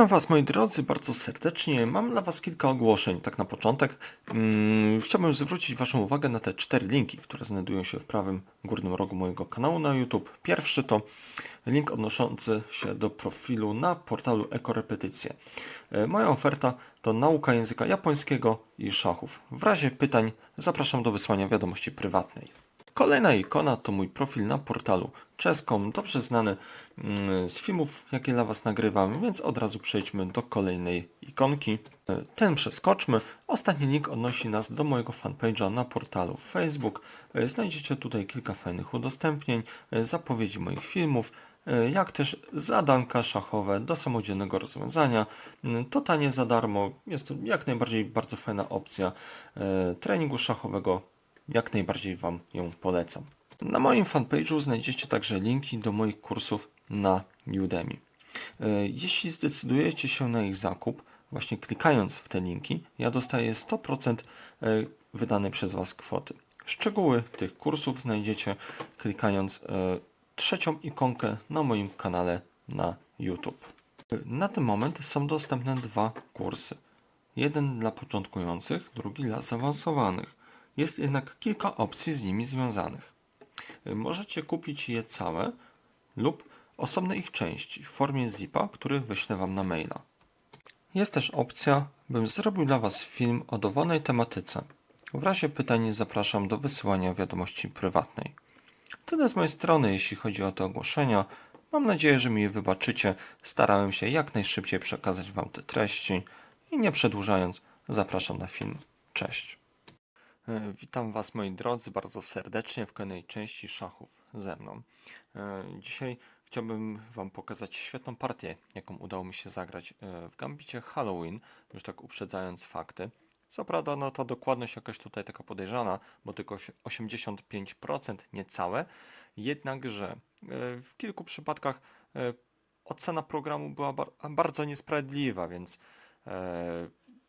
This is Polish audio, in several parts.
Witam Was moi drodzy bardzo serdecznie. Mam dla Was kilka ogłoszeń. Tak na początek mm, chciałbym zwrócić Waszą uwagę na te cztery linki, które znajdują się w prawym górnym rogu mojego kanału na YouTube. Pierwszy to link odnoszący się do profilu na portalu Ekorepetycje. E, Moja oferta to nauka języka japońskiego i szachów. W razie pytań zapraszam do wysłania wiadomości prywatnej. Kolejna ikona to mój profil na portalu czeskom, dobrze znany mm, z filmów, jakie dla Was nagrywam, więc od razu przejdźmy do kolejnej ikonki. Ten przeskoczmy. Ostatni link odnosi nas do mojego fanpage'a na portalu Facebook. Znajdziecie tutaj kilka fajnych udostępnień, zapowiedzi moich filmów, jak też zadanka szachowe do samodzielnego rozwiązania. Totalnie za darmo. Jest to jak najbardziej bardzo fajna opcja e, treningu szachowego jak najbardziej Wam ją polecam. Na moim fanpage'u znajdziecie także linki do moich kursów na Udemy. E, Jeśli zdecydujecie się na ich zakup, właśnie klikając w te linki, ja dostaję 100% e, wydanej przez Was kwoty. Szczegóły tych kursów znajdziecie klikając e, trzecią ikonkę na moim kanale na YouTube. Na ten moment są dostępne dwa kursy. Jeden dla początkujących, drugi dla zaawansowanych. Jest jednak kilka opcji z nimi związanych. Y, Możecie kupić je całe lub osobne ich części w formie zipa, który wyślę Wam na maila. Jest też opcja, bym zrobił dla Was film o dowolnej tematyce. W razie pytań zapraszam do wysyłania wiadomości prywatnej. Tyle z mojej strony, jeśli chodzi o te ogłoszenia. Mam nadzieję, że mi je wybaczycie. Starałem się jak najszybciej przekazać Wam te treści i nie przedłużając, zapraszam na film. Cześć. E, Witam Was moi drodzy bardzo serdecznie w kolejnej części szachów ze mną. E, Dzisiaj chciałbym Wam pokazać świetną partię, jaką udało mi się zagrać e, w Gambicie Halloween, już tak uprzedzając fakty. Co prawda, no ta dokładność jakaś tutaj taka podejrzana, bo tylko osie- 85% niecałe, jednakże w kilku przypadkach ocena programu była bar- bardzo niesprawiedliwa, więc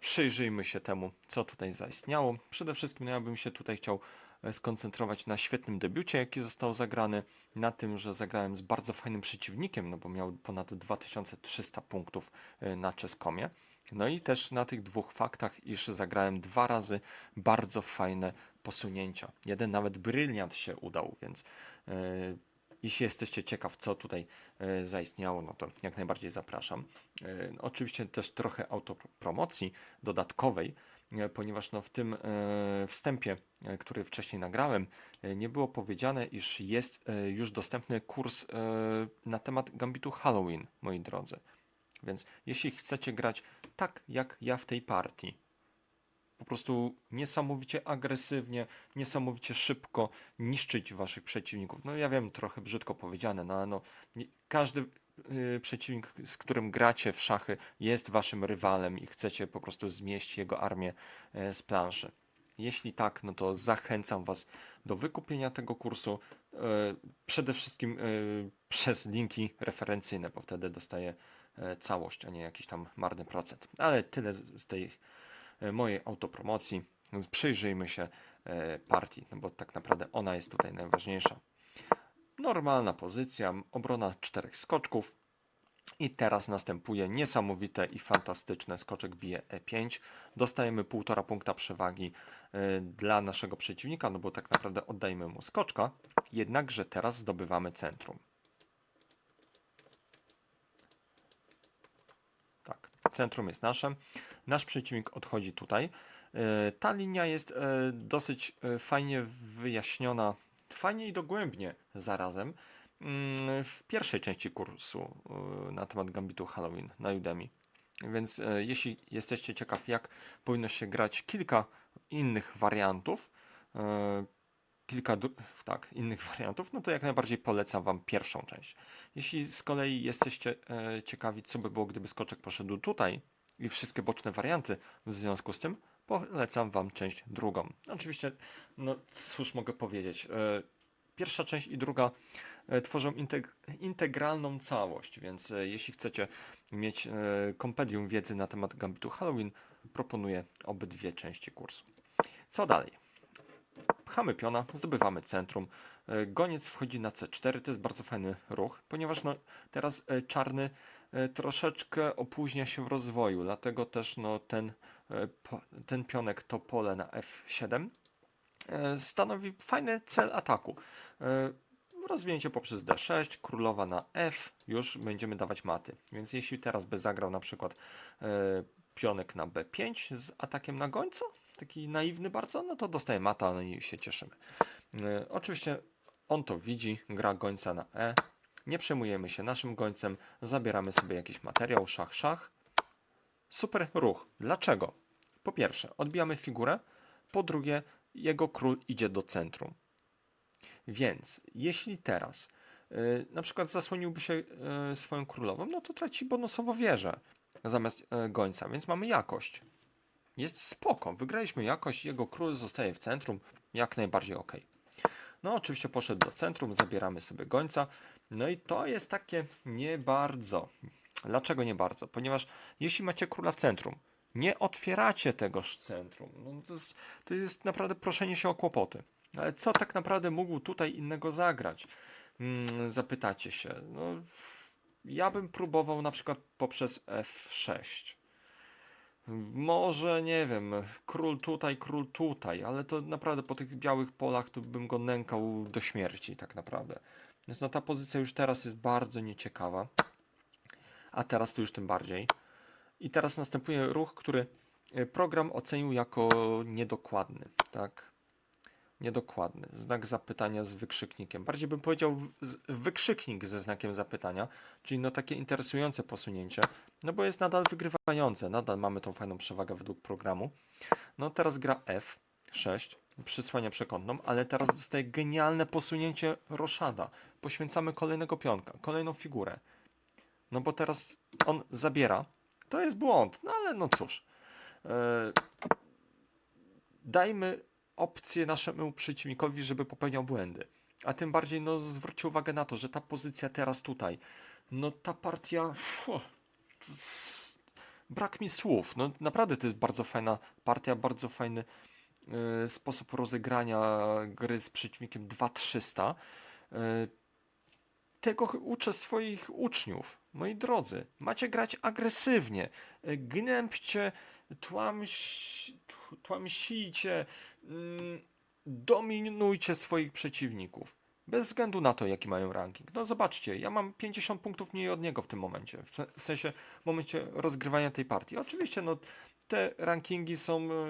przyjrzyjmy się temu, co tutaj zaistniało. Przede wszystkim no, ja bym się tutaj chciał e, skoncentrować na świetnym debiucie, jaki został zagrany, na tym, że zagrałem z bardzo fajnym przeciwnikiem, no bo miał ponad 2300 punktów e, na czeskomie. No i też na tych dwóch faktach, iż zagrałem dwa razy bardzo fajne posunięcia. Jeden nawet bryliant się udał, więc e, jeśli jesteście ciekaw, co tutaj e, zaistniało, no to jak najbardziej zapraszam. E, Oczywiście też trochę autopromocji dodatkowej, e, ponieważ no w tym wstępie, który wcześniej nagrałem, nie było powiedziane, iż jest już dostępny kurs na temat Gambitu Halloween, moi drodzy. Więc jeśli chcecie grać tak jak ja w tej partii, po prostu niesamowicie agresywnie, niesamowicie szybko niszczyć waszych przeciwników. No ja wiem, trochę brzydko powiedziane, no no, każdy y, przeciwnik, z którym gracie w szachy, jest waszym rywalem i chcecie po prostu zmieść jego armię e, z planszy. Jeśli tak, no to zachęcam was do wykupienia tego kursu. e, Przede wszystkim e, przez linki referencyjne, bo wtedy dostaję całość, a nie jakiś tam marny procent. Ale tyle z, tej mojej autopromocji. Więc przyjrzyjmy się e, partii, no bo tak naprawdę ona jest tutaj najważniejsza. Normalna pozycja, obrona czterech skoczków. I teraz następuje niesamowite i fantastyczne skoczek bije E5. Dostajemy 1,5 punkta przewagi e, dla naszego przeciwnika, no bo tak naprawdę oddajemy mu skoczka. Jednakże teraz zdobywamy centrum. Tak, centrum jest nasze. Nasz przeciwnik odchodzi tutaj. E, Ta linia jest e, dosyć e, fajnie wyjaśniona, fajnie i dogłębnie zarazem mm, w pierwszej części kursu na temat Gambitu Halloween na Udemy. Więc jeśli jesteście ciekaw, jak powinno się grać kilka innych wariantów, kilka tak, innych wariantów, no to jak najbardziej polecam Wam pierwszą część. Jeśli z kolei jesteście ciekawi, co by było, gdyby skoczek poszedł tutaj i wszystkie boczne warianty w związku z tym, polecam Wam część drugą. Oczywiście, no cóż mogę powiedzieć, e, pierwsza część i druga e, tworzą integ- integralną całość, więc e, jeśli chcecie mieć kompendium wiedzy na temat Gambitu Halloween, proponuję obydwie części kursu. Co dalej? Pchamy piona, zdobywamy centrum. E, Goniec wchodzi na C4, to jest bardzo fajny ruch, ponieważ no, teraz e, czarny e, troszeczkę opóźnia się w rozwoju, dlatego też no, ten, ten pionek to pole na F7 e, stanowi fajny cel ataku. Rozwinięcie poprzez D6, królowa na F, już będziemy dawać maty. Więc jeśli teraz by zagrał na przykład pionek na B5 z atakiem na gońca, taki naiwny bardzo, no to dostaje mata, no i się cieszymy. Oczywiście on to widzi, gra gońca na E. Nie przejmujemy się naszym gońcem, zabieramy sobie jakiś materiał, szach, szach. Super ruch. Dlaczego? Po pierwsze, odbijamy figurę, po drugie, jego król idzie do centrum. Więc jeśli teraz y, na przykład zasłoniłby się y, swoją królową, no to traci bonusowo wieżę zamiast y, gońca, więc mamy jakość. Jest spoko, wygraliśmy jakość, jego król zostaje w centrum, jak najbardziej ok. No oczywiście poszedł do centrum, zabieramy sobie gońca, no i to jest takie nie bardzo. Dlaczego nie bardzo? Ponieważ jeśli macie króla w centrum, nie otwieracie tegoż centrum. No to, jest, to jest naprawdę proszenie się o kłopoty. Ale co tak naprawdę mógł tutaj innego zagrać? Mm, zapytacie się. No, ja bym próbował na przykład poprzez F6. Może, nie wiem, król tutaj, król tutaj, ale to naprawdę po tych białych polach to bym go nękał do śmierci, tak naprawdę. Więc no ta pozycja już teraz jest bardzo nieciekawa. A teraz to już tym bardziej. I teraz następuje ruch, który program ocenił jako niedokładny, tak? Niedokładny. Znak zapytania z wykrzyknikiem. Bardziej bym powiedział wykrzyknik ze znakiem zapytania, czyli no takie interesujące posunięcie, no bo jest nadal wygrywające, nadal mamy tą fajną przewagę według programu. No teraz gra F6, przysłania przekątną, ale teraz dostaje genialne posunięcie roszada. Poświęcamy kolejnego pionka, kolejną figurę. No bo teraz on zabiera. To jest błąd, no ale no cóż. E, dajmy opcję naszemu przeciwnikowi, żeby popełniał błędy. A tym bardziej, no zwróćcie uwagę na to, że ta pozycja teraz tutaj, no ta partia, fu, to jest- brak mi słów. No naprawdę to jest bardzo fajna partia, bardzo fajny e, sposób rozegrania gry z przeciwnikiem 2300. E, tego uczę swoich uczniów. Moi drodzy, macie grać agresywnie. E, Gnębcie, tłamś, tł- tłamsicie, mm, dominujcie swoich przeciwników. Bez względu na to, jaki mają ranking. No zobaczcie, ja mam 50 punktów mniej od niego w tym momencie. W sensie, w momencie rozgrywania tej partii. Oczywiście, no, te rankingi są e,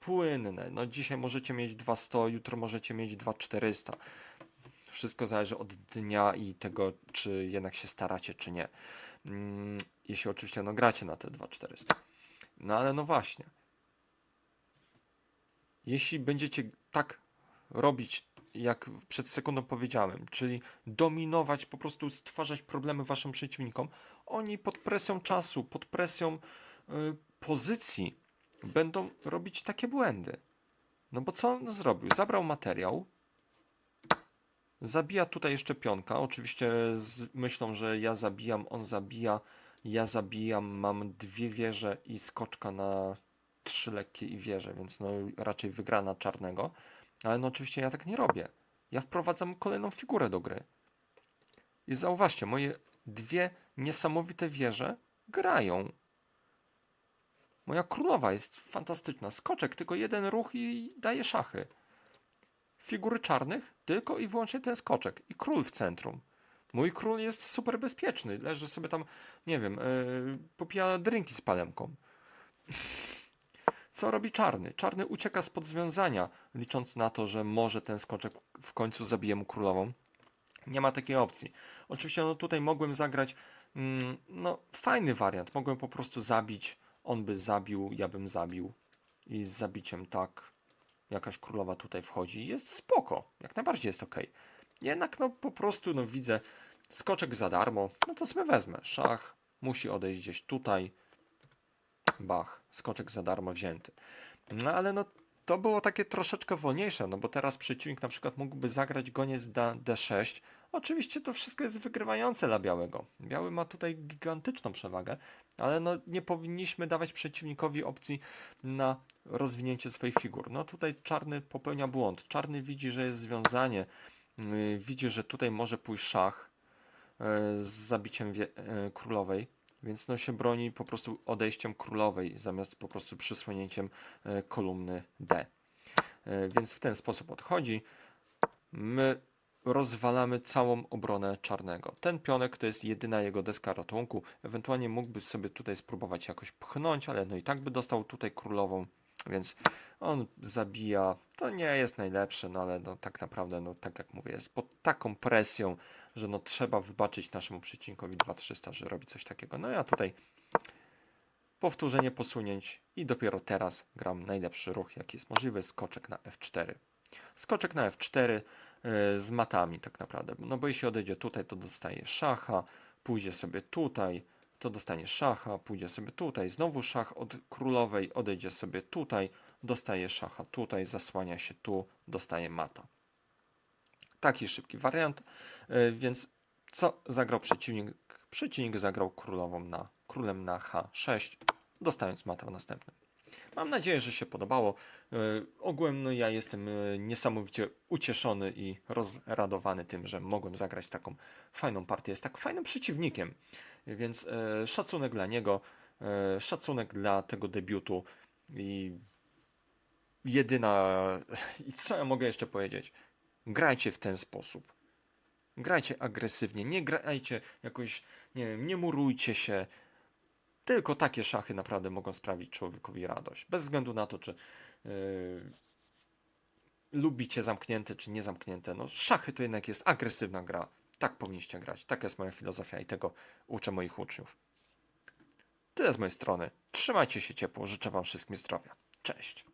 płynne. No, dzisiaj możecie mieć 200, jutro możecie mieć 2400. Wszystko zależy od dnia i tego, czy jednak się staracie, czy nie. Mm, Jeśli oczywiście no, gracie na te 2400. No ale no właśnie. Jeśli będziecie tak robić, jak przed sekundą powiedziałem, czyli dominować, po prostu stwarzać problemy waszym przeciwnikom, oni pod presją czasu, pod presją y, pozycji będą robić takie błędy. No bo co on zrobił? Zabrał materiał, Zabija tutaj jeszcze pionka. Oczywiście z myślą, że ja zabijam, on zabija, ja zabijam. Mam dwie wieże i skoczka na trzy lekkie i wieże, więc no raczej wygrana czarnego. Ale no oczywiście ja tak nie robię. Ja wprowadzam kolejną figurę do gry. I zauważcie, moje dwie niesamowite wieże grają. Moja królowa jest fantastyczna. Skoczek, tylko jeden ruch i daje szachy figury czarnych, tylko i wyłącznie ten skoczek i król w centrum. Mój król jest super bezpieczny, leży sobie tam, nie wiem, yy, popija drinki z palemką. Co robi czarny? Czarny ucieka spod związania, licząc na to, że może ten skoczek w końcu zabije mu królową. Nie ma takiej opcji. Oczywiście no tutaj mogłem zagrać mm, no fajny wariant. Mogłem po prostu zabić, on by zabił, ja bym zabił. I z zabiciem tak jakaś królowa tutaj wchodzi. Jest spoko, jak najbardziej jest ok. Jednak no po prostu no widzę skoczek za darmo, no to sobie wezmę. Szach musi odejść gdzieś tutaj. Bach, skoczek za darmo wzięty. No ale no to było takie troszeczkę wolniejsze, no bo teraz przeciwnik na przykład mógłby zagrać goniec na D6. Oczywiście to wszystko jest wygrywające dla białego. Biały ma tutaj gigantyczną przewagę, ale no nie powinniśmy dawać przeciwnikowi opcji na rozwinięcie swoich figur. No tutaj czarny popełnia błąd. Czarny widzi, że jest związanie widzi, że tutaj może pójść szach y, z zabiciem y, królowej, więc no się broni po prostu odejściem królowej zamiast po prostu przysłonięciem y, kolumny D. Y, Więc w ten sposób odchodzi. My rozwalamy całą obronę czarnego. Ten pionek to jest jedyna jego deska ratunku. Ewentualnie mógłby sobie tutaj spróbować jakoś pchnąć, ale no i tak by dostał tutaj królową, więc on zabija. To nie jest najlepsze, no ale no tak naprawdę, no tak jak mówię, jest pod taką presją, że no trzeba wybaczyć naszemu przeciwnikowi 2300, że robi coś takiego. No ja tutaj powtórzenie posunięć i dopiero teraz gram najlepszy ruch, jaki jest możliwy, skoczek na F4. Skoczek na F4 y, z matami tak naprawdę, no bo jeśli odejdzie tutaj, to dostaje szacha, pójdzie sobie tutaj, to dostanie szacha, pójdzie sobie tutaj, znowu szach od królowej, odejdzie sobie tutaj, dostaje szacha tutaj, zasłania się tu, dostaje mata. Taki szybki wariant, y, więc co zagrał przeciwnik? Przeciwnik zagrał królową na królem na H6, dostając mata w następnym. Mam nadzieję, że się podobało. E, Ogółem no, ja jestem e, niesamowicie ucieszony i rozradowany tym, że mogłem zagrać taką fajną partię z tak fajnym przeciwnikiem. Więc e, szacunek dla niego, e, szacunek dla tego debiutu i jedyna. I co ja mogę jeszcze powiedzieć? Grajcie w ten sposób. Grajcie agresywnie, nie grajcie jakoś, nie wiem, nie murujcie się, tylko takie szachy naprawdę mogą sprawić człowiekowi radość. Bez względu na to, czy yy, lubicie zamknięte, czy niezamknięte. No, szachy to jednak jest agresywna gra. Tak powinniście grać. Taka jest moja filozofia i tego uczę moich uczniów. Tyle z mojej strony. Trzymajcie się ciepło. Życzę Wam wszystkim zdrowia. Cześć.